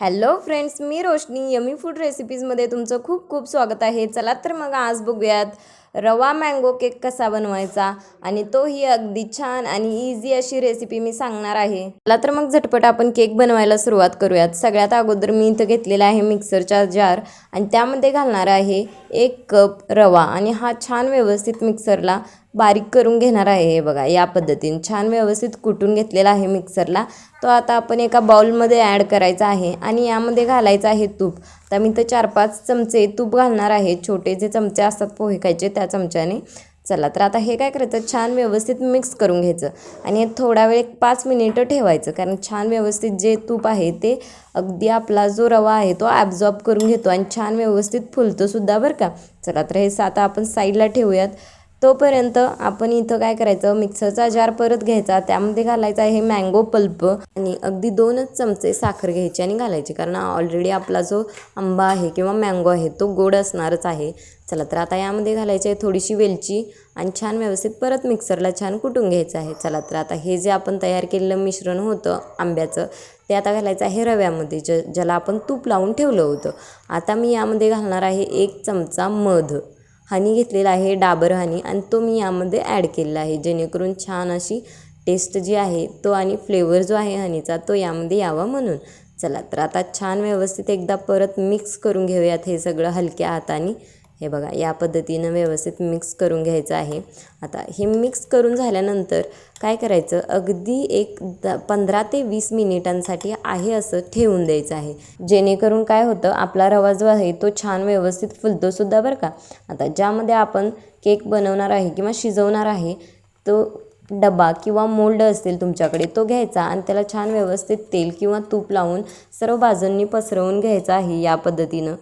Hello friends मी Roshni. Yummy food रेसिपीजमध्ये तुमचं खूप खूप स्वागत आहे. चला तर मग आज बघूयात रवा मँगो केक कसा बनवायचा आणि तोही अगदी छान आणि इझी अशी रेसिपी मी सांगणार आहे. चला तर मग झटपट आपण केक बनवायला सुरुवात करूयात. सगळ्यात अगोदर मी इथं घेतलेला आहे मिक्सरचा जार आणि त्यामध्ये घालणार आहे एक कप रवा आणि हा छान व्यवस्थित मिक्सरला बारीक करून घेणार आहे हे बघा या पद्धतीने. छान व्यवस्थित कुटून घेतलेला आहे मिक्सरला तो आता आपण एका बाउलमध्ये ॲड करायचा आहे आणि यामध्ये घालायचं आहे तूप. तर मी तर चार पाच चमचे तूप घालणार आहे. छोटे जे चमचे असतात पोहे खायचे त्या चमच्याने. चला तर आता हे काय करायचं? छान व्यवस्थित मिक्स करून घ्यायचं. आणि हे थोडा वेळ एक पाच मिनिटं ठेवायचं कारण छान व्यवस्थित जे तूप आहे ते अगदी आपला जो रवा आहे तो ॲब्झॉर्ब करून घेतो आणि छान व्यवस्थित फुलतोसुद्धा बरं का. चला तर हे आता आपण साईडला ठेवूयात. तोपर्यंत आपण इथं काय करायचं? मिक्सरचा जार परत घ्यायचा त्यामध्ये घालायचा आहे मँगो पल्प आणि अगदी दोनच चमचे साखर घ्यायची आणि घालायची. कारण ऑलरेडी आपला जो आंबा आहे किंवा मँगो आहे तो गोड असणारच आहे. चला तर आता यामध्ये घालायची आहे थोडीशी वेलची आणि छान व्यवस्थित परत मिक्सरला छान कुटून घ्यायचं आहे. चला तर आता हे जे आपण तयार केलेलं मिश्रण होतं आंब्याचं ते आता घालायचं आहे रव्यामध्ये ज ज्याला आपण तूप लावून ठेवलं होतं. आता मी यामध्ये घालणार आहे एक चमचा मध. हनी घेतलेला आहे डाबर हनी आणि तो मी यामध्ये ॲड केलेला आहे. जेणेकरून छान अशी टेस्ट जी आहे तो आणि फ्लेवर जो आहे हनीचा तो यामध्ये यावा म्हणून. चला तर आता छान व्यवस्थित एकदा परत मिक्स करून घेऊयात हे सगळं हलक्या हाताने. हे बघा या पद्धतीनं व्यवस्थित मिक्स करून घ्यायचं आहे. आता हे मिक्स करून झाल्यानंतर काय करायचं? अगदी एक द पंधरा ते वीस मिनिटांसाठी आहे असं ठेवून द्यायचं आहे. जेणेकरून काय होतं आपला रवा जो आहे तो छान व्यवस्थित फुलतोसुद्धा बरं का. आता ज्यामध्ये आपण केक बनवणार आहे किंवा शिजवणार आहे तो डबा किंवा मोल्ड असेल तुमच्याकडे तो घ्यायचा आणि त्याला छान व्यवस्थित तेल किंवा तूप लावून सर्व बाजूंनी पसरवून घ्यायचा आहे या पद्धतीनं.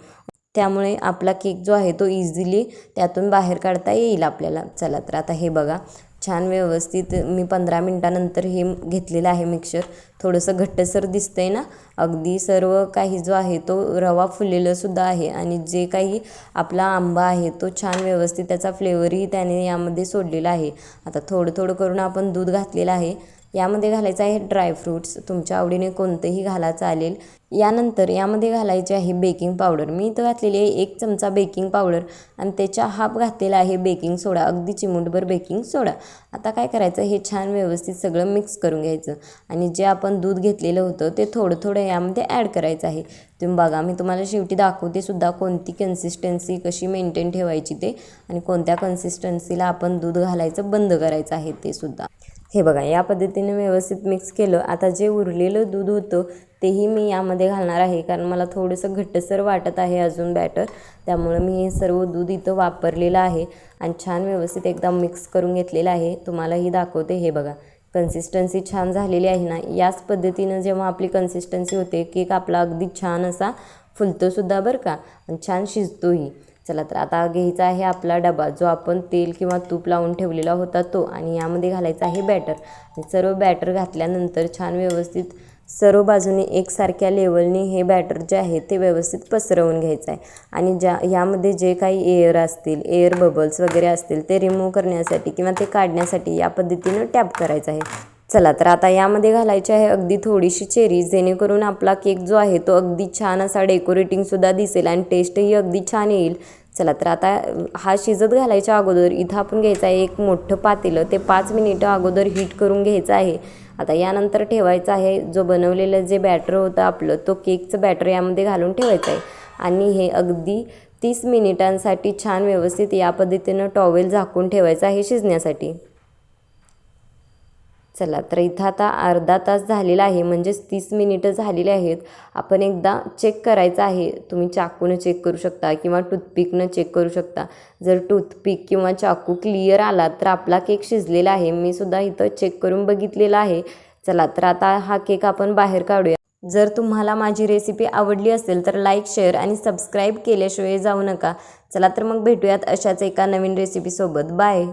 त्यामुळे आपला केक जो आहे तो इझिली त्यातून बाहेर काढता येईल आपल्याला. चला तर आता हे बघा. छान व्यवस्थित मी पंधरा मिनटानंतर हे घेतलेलं आहे मिक्सर थोडंसं घट्टसर दिसतंय ना? अगदी सर्व काही जो आहे तो रवा फुललेलंसुद्धा आहे आणि जे काही आपला आंबा आहे तो छान व्यवस्थित त्याचा फ्लेवरही त्याने यामध्ये सोडलेला आहे. आता थोडं थोडं करून आपण दूध घातलेलं आहे. यामध्ये घालायचं आहे ड्रायफ्रूट्स तुमच्या आवडीने कोणतंही घाला चालेल. यानंतर यामध्ये घालायचे आहे बेकिंग पावडर मी इथं घातलेली आहे एक चमचा बेकिंग पावडर आणि त्याच्या हाफ घातलेला आहे बेकिंग सोडा अगदी चिमूटभर बेकिंग सोडा आता काय करायचं? हे छान व्यवस्थित सगळं मिक्स करून घ्यायचं. आणि जे आपण दूध घेतलेलं होतं ते थोडं थोडं यामध्ये ॲड करायचं आहे. तुम्ही बघा मी तुम्हाला शेवटी दाखवते सुद्धा कोणती कन्सिस्टन्सी कशी मेंटेन ठेवायची ते आणि कोणत्या कन्सिस्टन्सीला आपण दूध घालायचं बंद करायचं आहे ते सुद्धा. हे बघा या पद्धतीने व्यवस्थित मिक्स केलं. आता जे उरलेलं दूध होतं तेही मी यामध्ये घालणार आहे. कारण मला थोडंसं घट्टसर वाटत आहे अजून बॅटर त्यामुळं मी हे सर्व दूध इथं वापरलेलं आहे आणि छान व्यवस्थित एकदा मिक्स करून घेतलेलं आहे. तुम्हालाही दाखवते हे बघा. कन्सिस्टन्सी छान झालेली आहे ना? याच पद्धतीनं जेव्हा आपली कन्सिस्टन्सी होते केक आपला अगदी छान असा फुलतोसुद्धा बरं का? आणि छान शिजतोही. चला तर आता घ्यायचा आहे आपला डबा जो आपण तेल किंवा तूप लावून ठेवलेला होता तो. आणि यामध्ये घालायचा आहे बॅटर. आणि सर्व बॅटर घातल्यानंतर छान व्यवस्थित सर्व बाजूने एकसारख्या लेवलने हे बॅटर जे आहे ते व्यवस्थित पसरवून घ्यायचं आहे. आणि ज्या यामध्ये जे काही एअर असतील एअर बबल्स वगैरे असतील ते रिमूव्ह करण्यासाठी किंवा ते काढण्यासाठी या पद्धतीनं टॅप करायचं आहे. चला तर आता यामध्ये घालायची आहे अगदी थोडीशी चेरी जेणेकरून आपला केक जो आहे तो अगदी छान असा डेकोरेटिंगसुद्धा दिसेल आणि टेस्टही अगदी छान येईल. चला तर आता हा शिजत घालायच्या अगोदर इथं आपण घ्यायचं आहे एक मोठं पातेलं. ते पाच मिनिटं अगोदर हीट करून घ्यायचं आहे. आता यानंतर ठेवायचं आहे जो बनवलेलं जे बॅटर होतं आपलं तो केकचं बॅटर यामध्ये घालून ठेवायचं आहे. आणि हे अगदी तीस मिनिटांसाठी छान व्यवस्थित या पद्धतीनं टॉवेल झाकून ठेवायचं आहे शिजण्यासाठी. चला तर इथं आता अर्धा तास झालेला आहे म्हणजेच तीस मिनिटं झालेली आहेत. आपण एकदा चेक करायचं आहे. तुम्ही चाकूनं चेक करू शकता किंवा टूथपिकनं चेक करू शकता. जर टूथपिक किंवा चाकू क्लिअर आला तर आपला केक शिजलेला आहे. मी सुद्धा इथं चेक करून बघितलेला आहे. चला तर आता हा केक आपण बाहेर काढूया. जर तुम्हाला माझी रेसिपी आवडली असेल तर लाईक शेअर आणि सबस्क्राईब केल्याशिवाय जाऊ नका. चला तर मग भेटूयात अशाच एका नवीन रेसिपीसोबत बाय